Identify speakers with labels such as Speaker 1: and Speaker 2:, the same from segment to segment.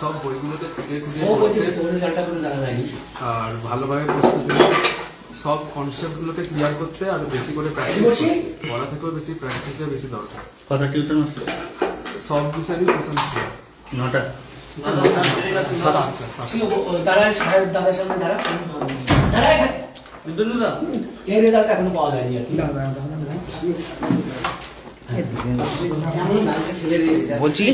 Speaker 1: সব
Speaker 2: কোনো জানা যায়নি।
Speaker 1: আর ভালোভাবে প্রস্তুতি সব কনসেপ্টগুলোকে ক্লিয়ার করতে আর বেশি করে প্র্যাকটিস? পড়া থেকেও বেশি প্র্যাকটিসে বেশি দরকার।
Speaker 3: কটা টিউশন
Speaker 1: সব বিষয়েরই টিউশন ছিল
Speaker 3: নটা।
Speaker 2: এর রেজাল্ট এখনও। পাওয়া যায়নি আর কি।
Speaker 4: বলছি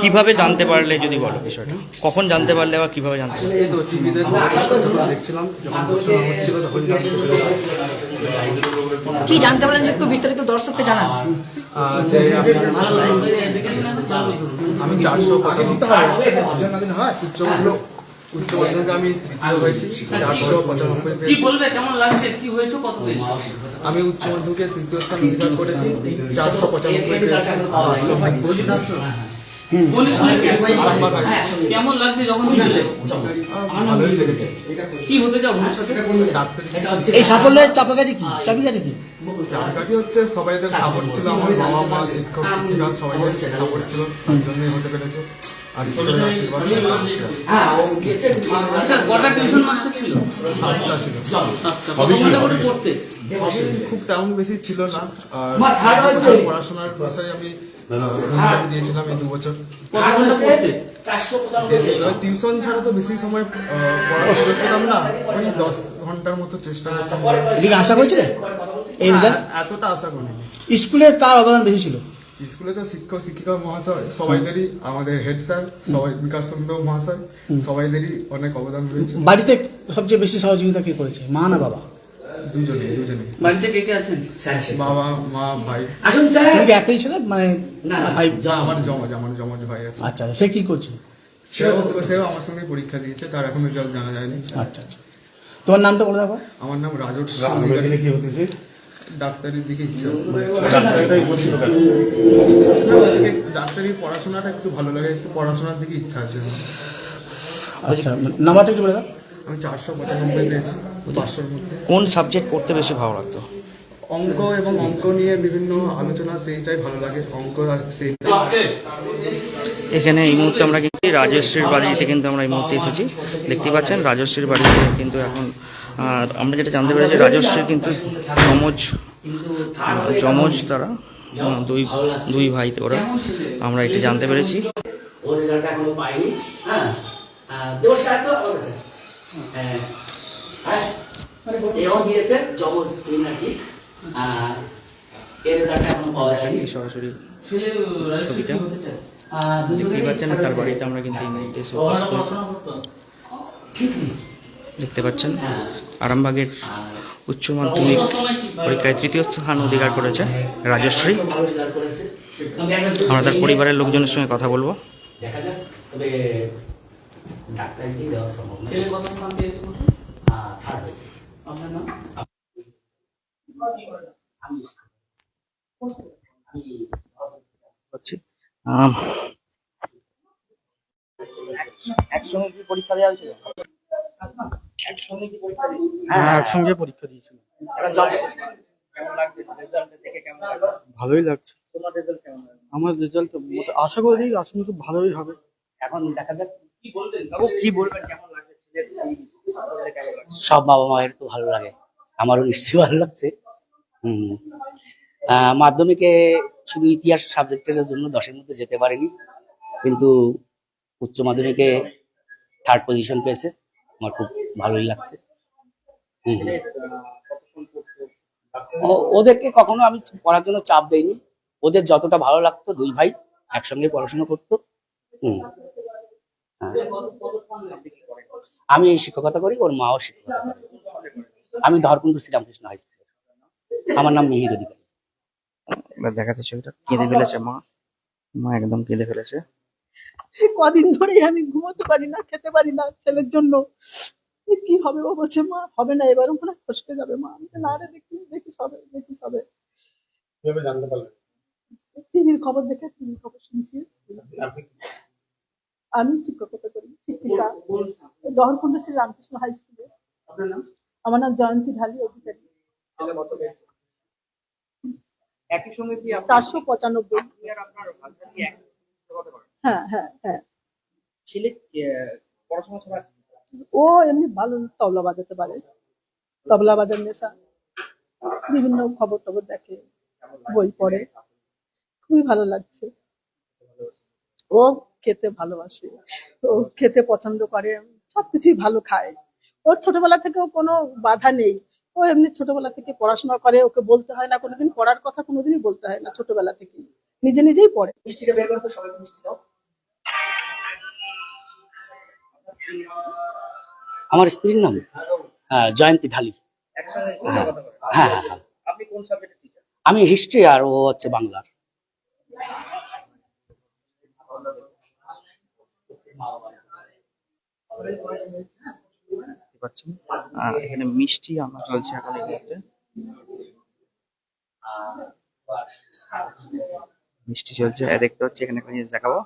Speaker 4: কীভাবে জানতে পারলে যদি বলো বিষয়টা কখন জানতে পারলে বা কীভাবে জানতে পারলে?
Speaker 1: তো টিভিতে দেখছিলাম যখন হচ্ছিল তখন জানতে পেরেছি
Speaker 5: কি জানতে পারলেন যে একটু বিস্তারিত দর্শককে জানান
Speaker 1: আমি- চারশো পঁচানব্বই উচ্চ মাধ্যমিক উচ্চ মাধ্যমিকে আমি তৃতীয় হয়েছি? চারশো পঁচানব্বই
Speaker 3: কি বলবে? কেমন লাগছে? কি হয়েছে? কত পেয়েছ?
Speaker 1: আমি উচ্চ মাধ্যমিকে তৃতীয় স্থান অধিকার করেছি চারশো পঁচানব্বই পেয়েছি।
Speaker 2: হ্যাঁ।
Speaker 3: কেমন লাগছে যখন কি হতে চাও ভবিষ্যতে?
Speaker 5: এই সাফল্যের চাপাকাঠি কি? চাবিকাঠি কি?
Speaker 1: হচ্ছে সবাইদের সাপোর্ট ছিল আমার বাবা মা শিক্ষক শিক্ষিকা সবাইদের সাপোর্ট ছিল তার জন্যই হতে পেরেছে। আর ঈশ্বরের আশীর্বাদ ছিল।
Speaker 2: হ্যাঁ। ও গিয়েছে
Speaker 3: আচ্ছা কটা টিউশন মাস্টার ছিল?
Speaker 1: সাতটা ছিল।
Speaker 3: কত ঘণ্টা করে পড়তে?
Speaker 1: খুব তেমন বেশি ছিল না। আর। পড়াশোনার বিষয়ে আমি দিয়েছিলাম এই দু বছর
Speaker 3: কত ঘণ্টা পড়তে
Speaker 2: চারশো পঁচানব্বই
Speaker 1: টিউশন ছাড়া তো বেশি সময় পড়াশোনা করতাম না। ওই দশ ঘণ্টার মতো চেষ্টা
Speaker 5: এদিকে আশা করেছিলেন এই
Speaker 1: এতটা আশা করিনি।
Speaker 5: স্কুলের কার অবদান বেশি ছিল?
Speaker 1: স্কুলে তো শিক্ষক শিক্ষিকা মহাশয় সবাইদেরই আমাদের হেড স্যার সবাই বিকাশ চন্দ্র মহাশয় সবাইদেরই অনেক অবদান রয়েছে।
Speaker 5: বাড়িতে সবচেয়ে বেশি সহযোগিতা কে করেছে মা না বাবা?
Speaker 1: দুজনেই দুজনেই
Speaker 3: বাড়িতে কে কে আছেন?
Speaker 2: Sir sir.
Speaker 1: বাবা মা ভাই।
Speaker 2: আসুন স্যার!
Speaker 5: তুমি একই ছেলে? মানে
Speaker 2: না।
Speaker 5: ভাই
Speaker 1: যা আমার জমজ আমার জমজ ভাই আছে।
Speaker 5: আচ্ছা আচ্ছা, সে কি করছে?
Speaker 1: সেও সেও আমার সঙ্গে পরীক্ষা দিয়েছে তার এখন রেজাল্ট জানা যায়নি।
Speaker 5: আচ্ছা আচ্ছা। তোমার নামটা বলে দাও।
Speaker 1: আমার নাম রাজট
Speaker 6: কি হতেছে?
Speaker 1: ডাক্তারির দিকে ইচ্ছা ডাক্তারি পড়াশোনাটা একটু ভালো লাগে একটু পড়াশোনার দিকে ইচ্ছা আছে
Speaker 5: আচ্ছা নাম্বারটা একটু বলে দাও?
Speaker 1: আমি চারশো পঁচানব্বই পেয়েছি। পাঁচশোর মধ্যে
Speaker 4: কোন সাবজেক্ট পড়তে বেশি ভালো লাগতো?
Speaker 1: অঙ্ক এবং অঙ্ক নিয়ে বিভিন্ন আলোচনা সেইটাই ভালো লাগে। অঙ্ক আর সেইটাই
Speaker 4: এখানে এই মুহূর্তে আমরা কিন্তু রাজশ্রীর বাড়িতে কিন্তু আমরা এই মুহূর্তে এসেছি। দেখতে পাচ্ছেন রাজশ্রীর বাড়িতে কিন্তু এখন আমরা যেটা জানতে পেরেছি রাজশ্রীর কিন্তু যমজ যমজ তারা দুই দুই ভাই ওরা আমরা এটা জানতে পেরেছি।
Speaker 2: ওর রেজাল্ট এখনও পাইনি হ্যাঁ? দেবর সাহেব তো। ওর হ্যাঁ। হ্যাঁ এও দিয়েছে জবজ টুইন আর কি। আর এর রেজাল্ট এখনও পাওয়া যায়নি।
Speaker 4: সরাসরি
Speaker 3: ছেলে রাজশ্রী কি
Speaker 4: ছবিটা? পাচ্ছেন তার বাড়িতে আমরা কিন্তু
Speaker 2: নেই।
Speaker 4: দেখতে পাচ্ছেন
Speaker 2: হ্যাঁ।
Speaker 4: আরামবাগের
Speaker 2: আর
Speaker 4: উচ্চ মাধ্যমিক
Speaker 3: কি
Speaker 4: পরীক্ষায় তৃতীয় স্থান অধিকার করেছে রাজশ্রী। আমরা তার পরিবারের লোকজনের সঙ্গে কথা বলব।
Speaker 2: দেখা যাক তবে ডাক্তারকে দেওয়া সম্ভব
Speaker 4: একসঙ্গে পরীক্ষা
Speaker 7: ভালোই লাগছে। আমার রেজাল্ট আশা করি খুব ভালোই হবে।
Speaker 4: এখন দেখা যাক কি বলবেন কি বলবেন, কেমন লাগছে
Speaker 8: সব বাবা মায়ের তো ভালো লাগে। আমারও নিশ্চয়ই ভালো লাগছে। হম। মাধ্যমিকে শুধু ইতিহাস সাবজেক্টের জন্য দশের মধ্যে যেতে পারিনি, কিন্তু উচ্চ মাধ্যমিকে থার্ড পজিশন পেয়েছে। আমার খুব ভালোই লাগছে। ওদেরকে কখনো আমি পড়ার জন্য চাপ দেইনি। ওদের যতটা ভালো লাগতো, দুই ভাই একসঙ্গে পড়াশোনা করতো। হুম। আমি শিক্ষকতা করি ওর মাও শিক্ষকতা করে। আমি ধরকুন্ডু শ্রীরামকৃষ্ণ হাই স্কুলে আমার নাম মিহির অধিকারী।
Speaker 4: এবার দেখা ছবিটা। কেঁদে ফেলেছে মা। মা একদম কেঁদে ফেলেছে।
Speaker 9: এই কদিন ধরেই আমি ঘুমোতে পারি না খেতে পারি না ছেলের জন্য। কি হবে ও বলছে মা হবে না এবারও মনে হয় ফসকে যাবে মা। আমি না রে দেখি দেখি সবে দেখি সবে।
Speaker 6: কীভাবে জানতে পারলেন?
Speaker 9: টিভির খবর দেখে টিভির খবর শুনছি। আমি শিক্ষকতা করি শিক্ষিকা দহরকুণ্ড শ্রী রামকৃষ্ণ হাই স্কুলে আমার নাম জয়ন্তী ঢালি অধিকারী।
Speaker 3: একই সঙ্গে কি
Speaker 9: চারশো পঁচানব্বই। হ্যাঁ হ্যাঁ হ্যাঁ।
Speaker 4: ছেলে পড়াশোনা ছাড়া
Speaker 9: ও এমনি ভালো তবলা বাজাতে পারে। তবলা বাজার নেশা। বিভিন্ন খবর টবর দেখে বই পড়ে। খুবই ভালো লাগছে। ও খেতে ভালোবাসে ও খেতে পছন্দ করে সবকিছুই ভালো খায়। ওর ছোটবেলা থেকে ও কোনো বাধা নেই। ও এমনি ছোটবেলা থেকে পড়াশোনা করে ওকে বলতে হয় না কোনোদিন পড়ার কথা কোনোদিনই বলতে হয় না ছোটবেলা থেকেই। নিজে নিজেই পড়ে।
Speaker 3: মিষ্টিটা বের সবাইকে মিষ্টি দাও।
Speaker 8: আমার স্ত্রীর নাম? হ্যাঁ, জয়ন্তী ঢালি। হ্যাঁ। হ্যাঁ হ্যাঁ, হ্যাঁ।
Speaker 4: আপনি কোন সাবজেক্টের টিচার
Speaker 8: আমি হিস্ট্রি আর ও হচ্ছে বাংলার।
Speaker 4: দেখতে এখানে মিষ্টি আনা চলছে এখন এই মুহূর্তে। মিষ্টি চলছে। দেখতে হচ্ছে এখানে একটা দেখাবো।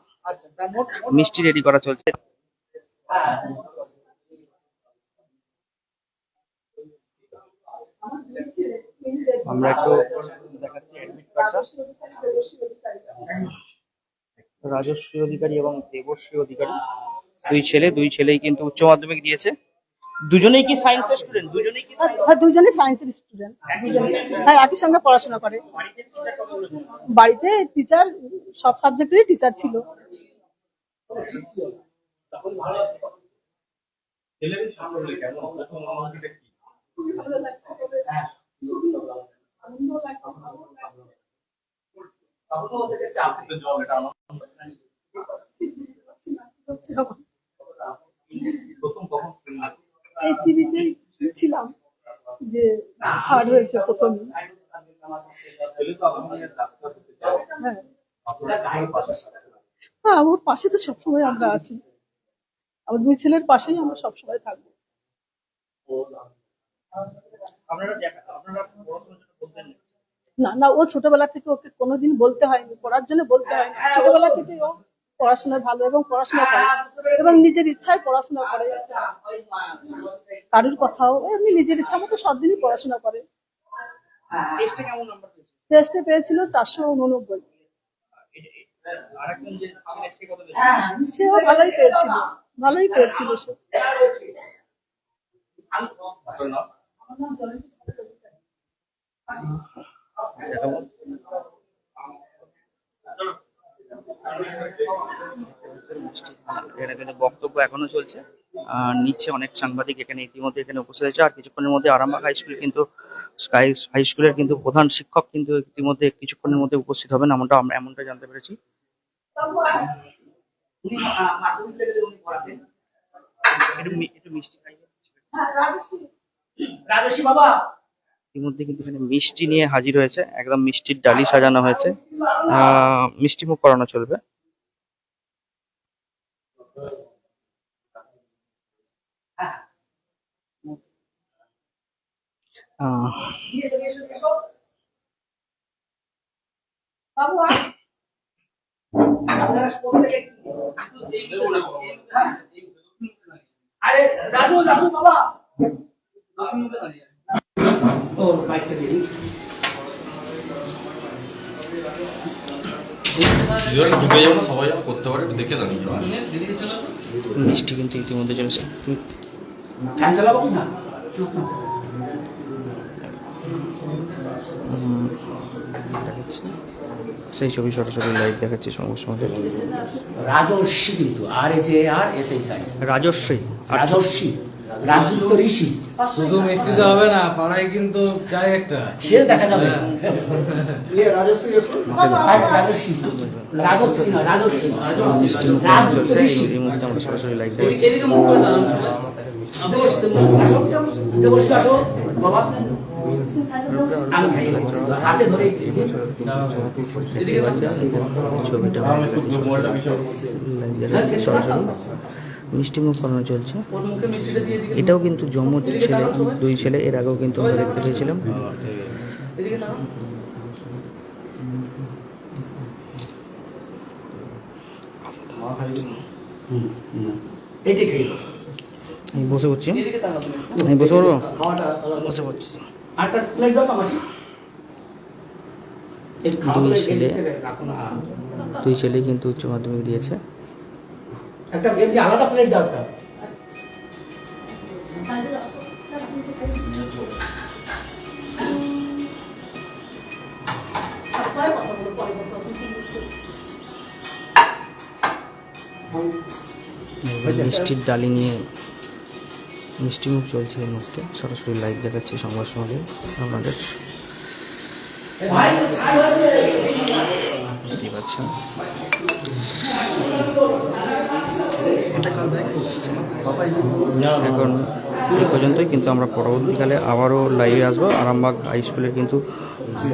Speaker 4: মিষ্টি রেডি করা চলছে। আমরা একটু দেখাচ্ছি অ্যাডমিট কার্ডটা রাজস্বী অধিকারী এবং দেবশ্রী অধিকারী। দুই ছেলে দুই ছেলেই কিন্তু উচ্চ মাধ্যমিক দিয়েছে। দুজনেই কি সায়েন্সের স্টুডেন্ট দুজনেই কি
Speaker 9: হ্যাঁ দুজনেই সায়েন্সের স্টুডেন্ট হ্যাঁ একই সঙ্গে পড়াশোনা করে। বাড়িতে টিচার সব সাবজেক্টেরই টিচার ছিল। এই টিভিতেই ছিলাম যে হার্ড হয়েছে প্রথম। হ্যাঁ। হ্যাঁ ওর পাশে তো সবসময় আমরা আছি। আমার দুই ছেলের পাশেই আমরা সবসময় থাকব।
Speaker 4: আপনারা আপনারা না।
Speaker 9: না ও ছোটবেলা থেকে ওকে কোনোদিন বলতে হয়নি পড়ার জন্য বলতে হয়নি। ছোটবেলা থেকে ও পড়াশোনায় ভালো এবং পড়াশোনা করে এবং নিজের ইচ্ছায় পড়াশোনা করে। কারোর কথাও এমনি নিজের ইচ্ছা মতো সব দিনই পড়াশোনা করে।
Speaker 4: টেস্টে
Speaker 9: পেয়েছিল চারশো উননব্বই।
Speaker 4: আরেকজন যে ছেলে সে কত
Speaker 9: সেও ভালোই পেয়েছিল ভালোই পেয়েছিল সে।
Speaker 4: দেখাবো। এখানে কিন্তু বক্তব্য এখনও চলছে। আর নিচে অনেক সাংবাদিক এখানে ইতিমধ্যে এখানে উপস্থিত হয়েছে। আর কিছুক্ষণের মধ্যে আরামবাগ হাই স্কুল কিন্তু হাই স্কুলের কিন্তু প্রধান শিক্ষক কিন্তু ইতিমধ্যে কিছুক্ষণের মধ্যে উপস্থিত হবেন এমনটা আমরা এমনটা জানতে পেরেছি। একটু একটু মিষ্টি খাইয়ে
Speaker 3: রাজস্বী বাবা।
Speaker 4: ইতিমধ্যে কিন্তু এখানে মিষ্টি নিয়ে হাজির হয়েছে। একদম মিষ্টির ডালি সাজানো হয়েছে। আহ মিষ্টি মুখ করানো চলবে।
Speaker 3: আরে রাজু রাজু বাবা। বাইকটা দিয়ে
Speaker 10: সবাই করতে পারে দেখে দাঁড়িয়ে
Speaker 4: মিষ্টি কিন্তু ইতিমধ্যে চলেছে
Speaker 3: ফ্যান চালাবো না?
Speaker 4: দেখাচ্ছি সেই ছবি সরাসরি লাইভ দেখাচ্ছি সমস্যা মধ্যে
Speaker 2: রাজর্ষি কিন্তু R A J R S H I
Speaker 4: Rajashree আর
Speaker 2: রাজযুক্ত ঋষি।
Speaker 11: শুধু মিষ্টিতে হবে না পাড়ায় কিন্তু চাই একটা।
Speaker 2: সে দেখা যাবে। রাজর্ষি। না আমি খাইয়ে দিচ্ছি। হাতে ধরে
Speaker 4: ছবিটা আমরা দেখাচ্ছি লাইভ দেখাচ্ছি সরাসরি মিষ্টি মুখ করানো চলছে এটাও কিন্তু জমজ ছেলে দুই ছেলে এর আগেও কিন্তু আমরা দেখতে পেয়েছিলাম। আমি বসে পড়ছি। আমি বসে পড়ব? বসে পড়ছি। দুই ছেলে। দুই ছেলেই কিন্তু উচ্চ মাধ্যমিক দিয়েছে।
Speaker 2: একটা এমনি আলাদা প্লেট দাও একটা।
Speaker 4: মিষ্টির ডালি নিয়ে মিষ্টি মুখ চলছে এই মুহূর্তে। সরাসরি লাইভ দেখাচ্ছি সংবাদ সমাজে আপনাদের দেখতেই পাচ্ছেন। এখন এই পর্যন্তই, কিন্তু আমরা পরবর্তীকালে আবারও লাইভে আসব। আরামবাগ হাই স্কুলের কিন্তু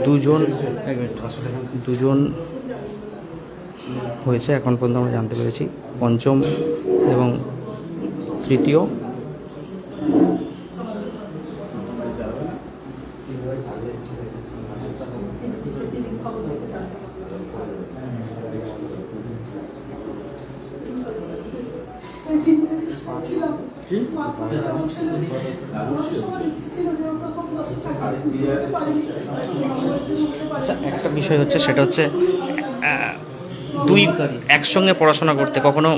Speaker 4: দুজন দুজন হয়েছে, এখন পর্যন্ত আমরা জানতে পেরেছি। পঞ্চম এবং তৃতীয়। একটা বিষয় হচ্ছে সেটা হচ্ছে দুই একসঙ্গে পড়াশোনা করতে কখনো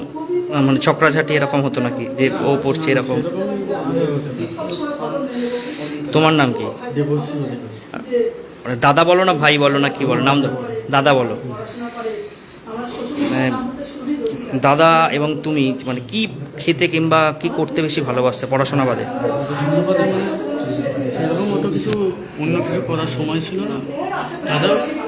Speaker 4: মানে চক্রাঝাটি এরকম হতো নাকি? যে ও পড়ছে এরকম? তোমার নাম কি। মানে দাদা বলো না ভাই বলো না কি বলো? নাম। দাদা বলো। দাদা এবং তুমি মানে কি খেতে কিংবা কি করতে বেশি ভালোবাসতে পড়াশোনা বাদে?
Speaker 7: সেরকম অত কিছু, অন্য কিছু করার সময় ছিল না। দাদা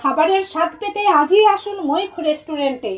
Speaker 12: খাবারের স্বাদ পেতে আজই আসুন মৈখ রেস্টুরেন্টে।